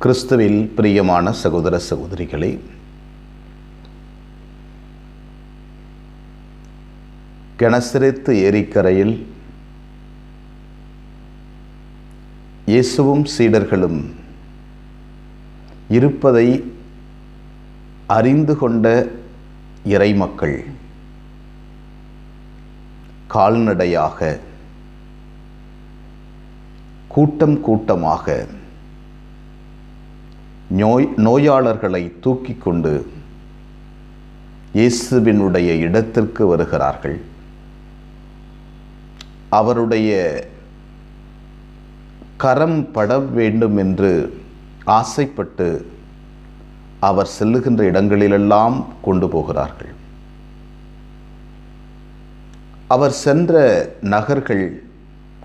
கிறிஸ்துவில் பிரியமான சகோதர சகோதரிகளே கெனசரித்து ஏரிக்கரையில் இயேசுவும் சீடர்களும் இருப்பதை அறிந்து கொண்ட இறைமக்கள் கால்நடையாக கூட்டம் கூட்டமாக நோய் நோயாளர்களை தூக்கி கொண்டு இயேசுவினுடைய இடத்திற்கு வருகிறார்கள். அவருடைய கரம் பட வேண்டும் என்று ஆசைப்பட்டு அவர் செல்லுகின்ற இடங்களிலெல்லாம் கொண்டு போகிறார்கள். அவர் சென்ற நகர்கள்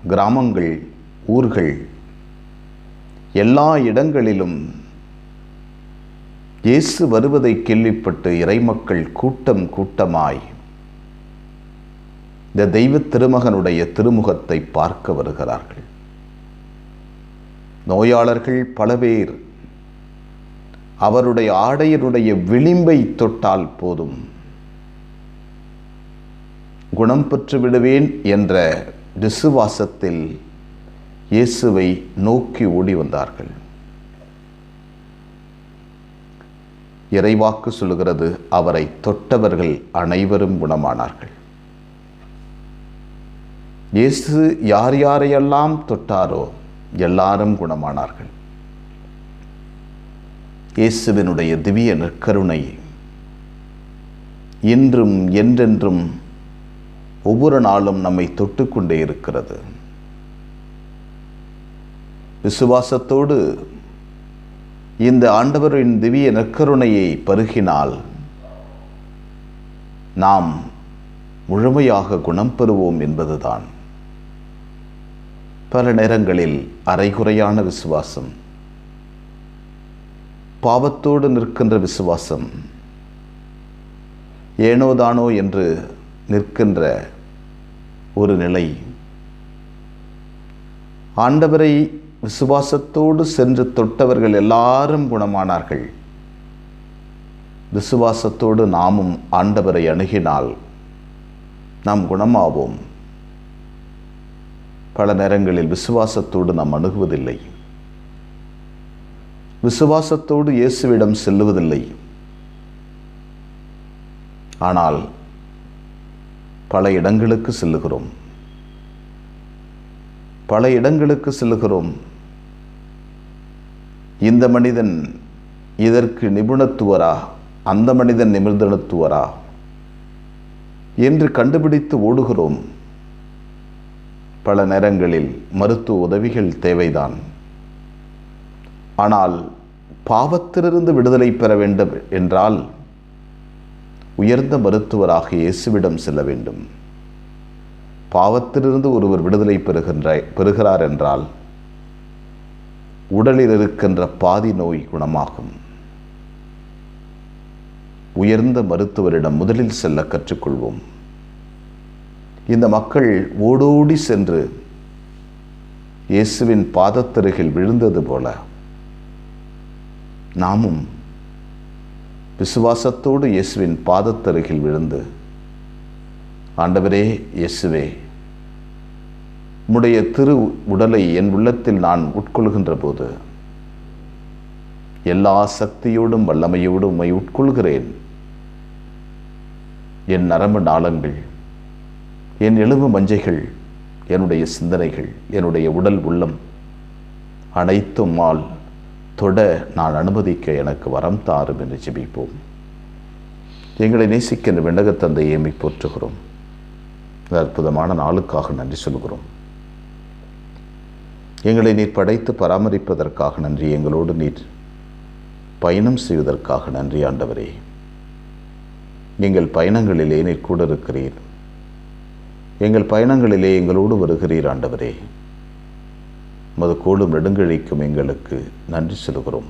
கிராமங்கள் ஊர்கள் எல்லா இடங்களிலும் இயேசு வருவதை கேள்விப்பட்டு இறைமக்கள் கூட்டம் கூட்டமாய் இந்த தெய்வ திருமகனுடைய திருமுகத்தை பார்க்க வருகிறார்கள். நோயாளர்கள் பல பேர் அவருடைய ஆடையருடைய விளிம்பை தொட்டால் போதும். குணம் பெற்று விடுவேன் என்ற விசுவாசத்தில் இயேசுவை நோக்கி ஓடி வந்தார்கள். இறைவாக்கு சொல்கிறது அவரை தொட்டவர்கள் அனைவரும் குணமானார்கள். இயேசு யார் யாரையெல்லாம் தொட்டாரோ எல்லாரும் குணமானார்கள். இயேசுவினுடைய திவ்ய நற்கருணை இன்றும் என்றென்றும் ஒவ்வொரு நாளும் நம்மை தொட்டுக்கொண்டே இருக்கிறது. விசுவாசத்தோடு இந்த ஆண்டவரின் திவ்ய நற்கருணையை பருகினால் நாம் முழுமையாக குணம் பெறுவோம் என்பதுதான். பல நேரங்களில் அரைகுறையான விசுவாசம் பாவத்தோடு நிற்கின்ற விசுவாசம் ஏனோதானோ என்று நிற்கின்ற ஒரு நிலை. ஆண்டவரை விசுவாசத்தோடு சென்று தொட்டவர்கள் எல்லாரும் குணமானார்கள். விசுவாசத்தோடு நாமும் ஆண்டவரை அணுகினால் நாம் குணமாவோம். பல நேரங்களில் விசுவாசத்தோடு நாம் அணுகுவதில்லை. விசுவாசத்தோடு இயேசுவிடம் செல்லுவதில்லை. ஆனால் பல இடங்களுக்கு செல்லுகிறோம். பல இடங்களுக்கு செல்லுகிறோம். இந்த மனிதன் இதற்கு நிபுணத்துவரா? அந்த மனிதன் நிமிர்ந்தனத்துவரா என்று கண்டுபிடித்து ஓடுகிறோம். பல நேரங்களில் மருத்துவ உதவிகள் தேவைதான். ஆனால் பாவத்திலிருந்து விடுதலை பெற வேண்டும் என்றால் உயர்ந்த மருத்துவராக இயேசுவிடம் செல்ல வேண்டும். பாவத்திலிருந்து ஒருவர் விடுதலை பெறுகின்ற பெறுகிறார் என்றால் உடலில் இருக்கின்ற பாதி நோய் குணமாகும். உயர்ந்த மருத்துவரிடம் முதலில் செல்ல கற்றுக்கொள்வோம். இந்த மக்கள் ஓடோடி சென்று இயேசுவின் பாதத்தருகில் விழுந்தது போல நாமும் விசுவாசத்தோடு இயேசுவின் பாதத்தருகில் விழுந்து ஆண்டவரே இயேசுவே உம்முடைய திரு உடலை என் உள்ளத்தில் நான் உட்கொள்கின்ற போது எல்லா சக்தியோடும் வல்லமையோடும் உம்மை உட்கொள்கிறேன். என் நரம்பு நாளங்கள் என் எலும்பு மஞ்சைகள் என்னுடைய சிந்தனைகள் என்னுடைய உடல் உள்ளம் அனைத்தும் தொட நான் அனுமதிக்க எனக்கு வரம் தாரும் என்று ஜெபிப்போம். எங்களை நேசிக்கின்ற விண்ணகத்தந்தையை போற்றுகிறோம் இந்த அற்புதமான நாளுக்காக நன்றி சொல்கிறோம் எங்களை நீர் படைத்து பராமரிப்பதற்காக நன்றி. எங்களோடு நீர் பயணம் செய்வதற்காக நன்றி ஆண்டவரே. எங்கள் பயணங்களிலே நீர் கூட இருக்கிறீர். எங்கள் பயணங்களிலே எங்களோடு வருகிறீர் ஆண்டவரே. மது கோடும் நெடுங்கழிக்கும் எங்களுக்கு நன்றி செலுகிறோம்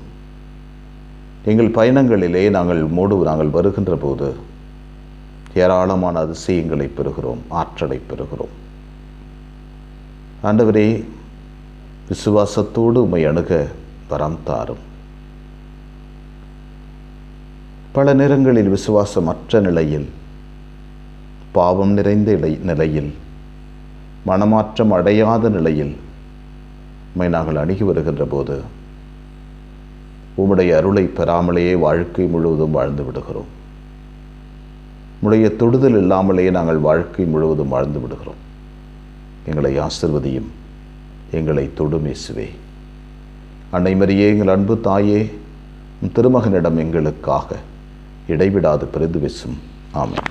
எங்கள் பயணங்களிலே நாங்கள் மூடு நாங்கள் வருகின்ற போது ஏராளமான அதிசயங்களை பெறுகிறோம் ஆற்றலை பெறுகிறோம். ஆண்டவரே விசுவாசத்தோடு உமை அணுக வரம் தாரும். பல நேரங்களில் விசுவாசமற்ற நிலையில் பாவம் நிறைந்த இலை நிலையில் மனமாற்றம் அடையாத நிலையில் உமை நாங்கள் அணுகி வருகின்ற போது உம்முடைய அருளை பெறாமலேயே வாழ்க்கை முழுவதும் வாழ்ந்து விடுகிறோம். உடைய தொடுதல் இல்லாமலேயே நாங்கள் வாழ்க்கை முழுவதும் வாழ்ந்து விடுகிறோம். எங்களை ஆசிர்வதியும் எங்களை தொடும் இயேசுவே. அன்னை மரியே எங்கள் அன்பு தாயே திருமகனிடம் எங்களுக்காக இடைவிடாது பெரிது பேசும். ஆமாம்